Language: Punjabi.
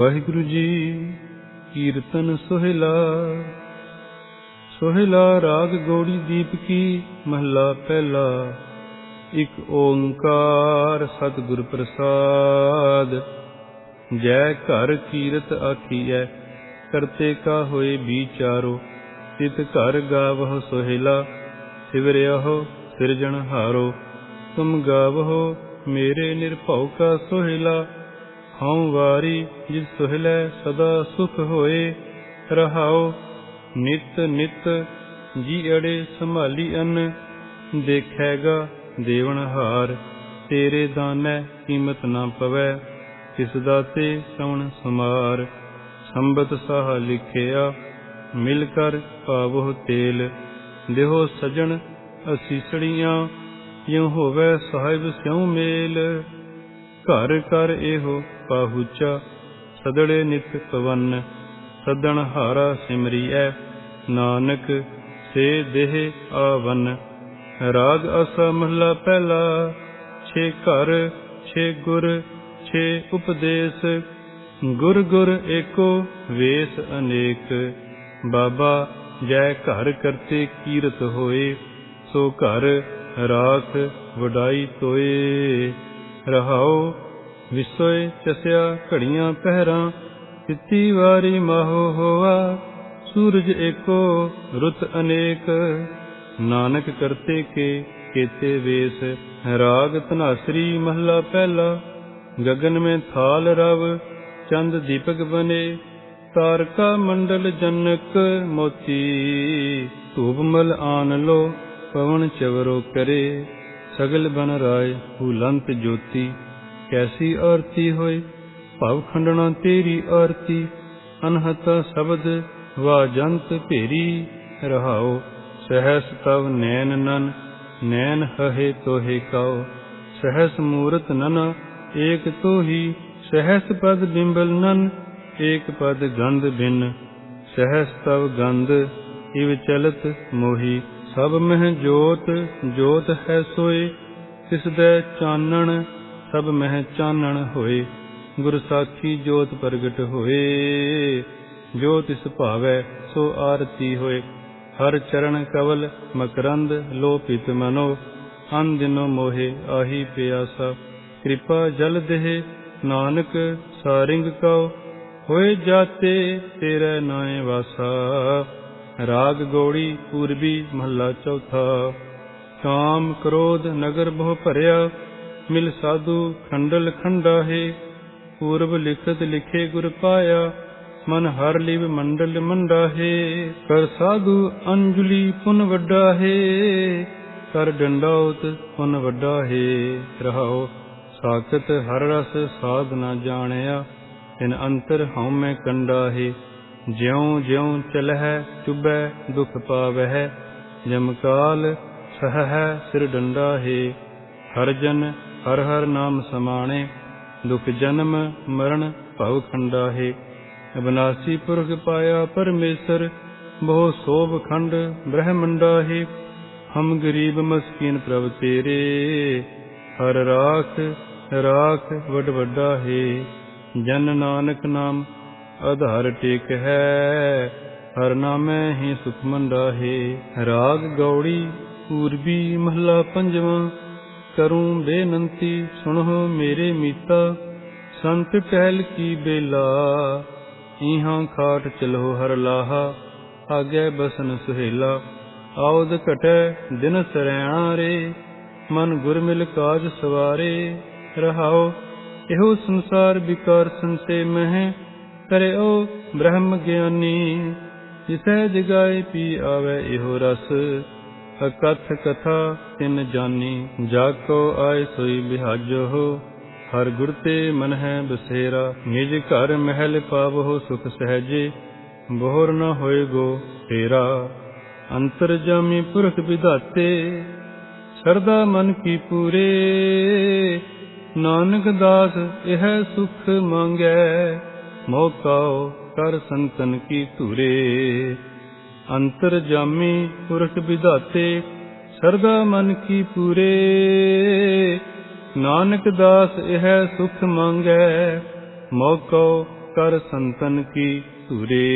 ਵਾਹਿਗੁਰੂ ਜੀ, ਕੀਰਤਨ ਸੋਹਿਲਾ। ਸੋਹਿਲਾ ਰਾਗ ਗੋੜੀ ਦੀਪ ਕੀ ਮਹਲਾ ਪਹਿਲਾ। ਇਕ ਓੰਕਾਰ ਸਤਿਗੁਰ ਪ੍ਰਸਾਦ। ਜੈ ਘਰ ਕੀਰਤ ਆਖੀਐ, ਕਰਤੇ ਕਾ ਹੋਏ ਵਿਚਾਰੋ ਤਿਤ ਘਰ ਗਾਵਹ ਸੋਹਿਲਾ, ਸਿਵਰਿਆਹੋ ਸਿਰਜਣ ਹਾਰੋ ਤੁਮ ਗਾਵਹੁ, ਮੇਰੇ ਨਿਰਭਉ ਕਾ ਸੋਹਿਲਾ। ਹਉ ਵਾਰੀ ਜਿਸ ਸੁਹਿਲੈ ਸਦਾ ਸੁਖ ਹੋਏ ਰਹਾਉ, ਨਿਤ ਨਿਤ ਜੀ ਅੜੇ ਸੰਭਾਲੀ ਅਨ, ਦੇਖੈਗਾ ਦੇਵਨ ਹਾਰ, ਤੇਰੇ ਦਾਨੈ ਕੀਮਤ ਨਾ ਪਵੈ ਕਿਸ ਦਾਤੇ ਸਵਣ ਸਮਾਰ, ਸੰਬਤ ਸਾਹ ਲਿਖਿਆ, ਮਿਲ ਕਰ ਪਾਵੋ ਤੇਲ, ਦੇਹੋ ਸਜਣ ਅਸੀਸੜੀਆਂ, ਜਿਉ ਹੋਵੇ ਸਾਹਿਬ ਸਿਉ ਮੇਲ। ਘਰ ਕਰ ਇਹੋ ਪਾਹੁਚਾ, ਸਦੜੇ ਨਿਤ ਪਵਨ ਸਦਣ ਹਾਰਾ ਸਿਮਰੀਐ, ਨਾਨਕ ਸੇ ਦੇਹ ਆਵਨ। ਰਾਗ ਅਸਾ ਮਹਲਾ ਪਹਿਲਾ, ਛੇ ਘਰ, ਛੇ ਗੁਰ, ਛੇ ਉਪਦੇਸ਼। ਗੁਰ ਗੁਰ ਏਕੋ ਵੇਸ ਅਨੇਕ। ਬਾਬਾ, ਜੈ ਘਰ ਕਰਤੇ ਕੀਰਤ ਹੋਏ, ਸੋ ਘਰ ਰਾਖ ਵਡਾਈ ਤੋਏ। ਰਹਾਉ ਵਿਸੋਏ ਚਸਿਆ ਘੜੀਆਂ ਪਹਿਰਾਂ, ਤਿੱਤੀ ਵਾਰੀ ਮਾਹੋ ਹੋਆ, ਸੂਰਜ ਏਕੋ, ਰੁੱਤ ਅਨੇਕ। ਨਾਨਕ ਕਰਤੇ ਕੇ ਕੇਤੇ ਵੇਸ, ਰਾਗ ਧਨਾਸਰੀ ਮਹਲਾ ਪਹਿਲਾ। ਗਗਨ में ਥਾਲ ਰਵ, ਚੰਦ ਦੀਪਕ बने ਤਾਰਕਾ ਮੰਡਲ ਜਨਕ ਮੋਤੀ धूप ਮਲ ਆਨ ਲੋ, ਪਵਨ ਚਵਰੋ ਕਰੇ। ਸਗਲ ਬਨ ਰਾਏ ਹੁਲੰਤ ਜੋਤੀ, ਕੈਸੀ ਆਰਤੀ ਹੋਏ? ਭਵ ਖੰਡਣਾ ਤੇਰੀ ਆਰਤੀ, ਅਨਹਤ ਸ਼ਬਦ ਵਾਜੰਤ ਭੇਰੀ ਰਹਾਓ। ਸਹਸ ਤਵ ਨੈਨ ਨਨ ਨੈਨ ਹਹੇ ਤੋਹੇ ਕਉ ਸਹਸ ਮੂਰਤ ਨਨ, ਏਕ ਤੋਹੀ। ਸਹਸ ਪਦ ਬਿੰਬਲ ਨਨ, ਏਕ ਪਦ ਗੰਧ ਬਿਨ। ਸਹਸ ਤਵ ਗੰਧ, ਇਵ ਚਲਤ ਮੋਹੀ। ਸਭ ਮਹਿ ਜੋਤ ਜੋਤ ਹੈ ਸੋਏ ਤਿਸ ਦੇ ਚਾਨਣ, ਸਭ ਮਹਿ ਚਾਨਣ ਹੋਏ। ਗੁਰ ਸਾਖੀ ਜੋਤ ਪ੍ਰਗਟ ਹੋਏ, ਜੋ ਤਿਸ ਭਾਵੈ ਸੋ ਆਰਤੀ ਹੋਏ। ਹਰ ਚਰਨ ਕਵਲ ਮਕਰੰਦ ਲੋਪਿਤ ਮਨੋ, ਅਨ ਦਿਨੋ ਮੋਹਿ ਆਹੀ ਪਿਆਸਾ। ਕਿਰਪਾ ਜਲ ਦੇਹ, ਨਾਨਕ ਸਾਰਿੰਗ ਕਉ ਹੋਏ ਜਾਤੇ ਤੇਰੇ ਨਾਏ ਵਾਸਾ। ਰਾਗ ਗੋੜੀ ਪੂਰਬੀ ਮਹੱਲਾ ਚੌਥਾ। ਕਾਮ ਕ੍ਰੋਧ ਨਗਰ ਬਹੁ ਭਰਿਆ, ਮਿਲ ਸਾਧੂ ਖੰਡਲ ਖੰਡਾ ਹੈ। ਪੂਰਬ ਲਿਖਤ ਲਿਖੇ ਗੁਰ ਪਾਇਆ, ਮਨ ਹਰ ਲਿਵ ਮੰਡਲ ਮੰਡਾ ਹੈ। ਕਰ ਸਾਧੂ ਅੰਜਲੀ ਪੁਨ ਵੱਡਾ ਹੈ, ਕਰ ਡੰਡਾਉਤ ਪੁਨ ਵੱਡਾ ਹੈ। ਰਹਾਓ, ਸਾਖਤ ਹਰ ਰਸ ਸਾਧ ਨਾ ਜਾਣਿਆ ਇਨ ਅੰਤਰ ਹਉ ਮੈਂ ਕੰਡਾ ਹੈ। ਜਿਉ ਜਿਉ ਚਲਹਿ ਚੁਬੈ ਦੁਖ ਪਾਵਹਿ ਜਮਕਾਲ ਸਹਹਿ ਸਿਰ ਡੰਡਾ ਹੈ। ਹਰ ਜਨ ਹਰ ਹਰ ਨਾਮ ਸਮਾਣੇ, ਦੁਖ ਜਨਮ ਮਰਨ ਭਵ ਖੰਡਾ ਹੈ। ਅਬਨਾਸੀ ਪੁਰਖ ਪਾਇਆ ਪਰਮੇਸ਼ਰ, ਬਹੁ ਸੋਭ ਖੰਡ ਬ੍ਰਹਮੰਡਾ ਹੈ। ਹਮ ਗਰੀਬ ਮਸਕੀਨ ਪ੍ਰਭ ਤੇਰੇ, ਹਰ ਰਾਖ ਰਾਖ ਵਡ ਵੱਡਾ ਹੈ। ਜਨ ਨਾਨਕ ਨਾਮ ਆਧਾਰ ਟੇਕ ਹੈ, ਹਰ ਨਾਮੈ ਹੀ ਸੁਖ ਮੰਡਾ ਹੈ ਰਾਗ ਗੌੜੀ, ਪੂਰਬੀ ਮਹਲਾ ਪੰਜਵਾਂ, ਕਰੂੰ ਬੇਨੰਤੀ, ਸੁਣੋ ਮੇਰੇ ਮੀਤਾ, ਸੰਤ ਟਹਿਲ ਕੀ ਬੇਲਾ। ਇਹਾਂ ਖਾਟ ਚਲੋ ਹਰ ਲਾਹਾ, ਆਗੇ ਬਸਨ ਸੁਹੇਲਾ। ਆਉਦ ਘਟੈ ਦਿਨ ਸਰੈਣਾ ਰੇ ਮਨ ਗੁਰ ਮਿਲ ਕਾਜ ਸਵਾਰੇ। ਰਹਾਓ, ਇਹੋ ਸੰਸਾਰ ਵਿਕਾਰ ਸੰਸੇ ਮਹਿ ਕਰਿਓ ਬ੍ਰਹਮ ਗਿਆਨੀ, ਜਿਸੈ ਜਗਾਏ ਪੀ ਆਵੇ ਇਹੋ ਰਸ। ਅਕਥ ਕਥਾ ਤਿਨ ਜਾਨੀ, ਜਾ ਕੋ ਆਏ ਸੋਈ ਬਿਹਾਜੋ ਹੋ ਹਰ ਗੁਰ ਤੇ ਮਨ ਹੈ ਬਸੇਰਾ, ਨਿਜ ਘਰ ਮਹਿਲ ਪਾਵੋ ਸੁਖ ਸਹਜੇ। ਬੋਹਰ ਨ ਹੋਏ ਗੋ ਤੇਰਾ, ਅੰਤਰ ਜਾਮੀ ਪੁਰਖ ਵਿਧਾਤੇ। ਸਰਦਾ ਮਨ ਕੀ ਪੂਰੇ, ਨਾਨਕ ਦਾਸ ਇਹ ਸੁਖ ਮੰਗੈ। ਮੋਕਾਓ ਕਰ ਸੰਤਨ ਕੀ ਧੂਰੇ। ਅੰਤਰ ਜਾਮੀ ਪੁਰਖ ਵਿਧਾਤੇ ਸਰਦਾ ਮਨ ਕੀ ਪੂਰੇ। ਨਾਨਕ ਦਾਸ ਇਹ ਸੁਖ ਮੰਗੈ, ਮੋਕੋ ਕਰ ਸੰਤਨ ਕੀ ਧੁਰੇ।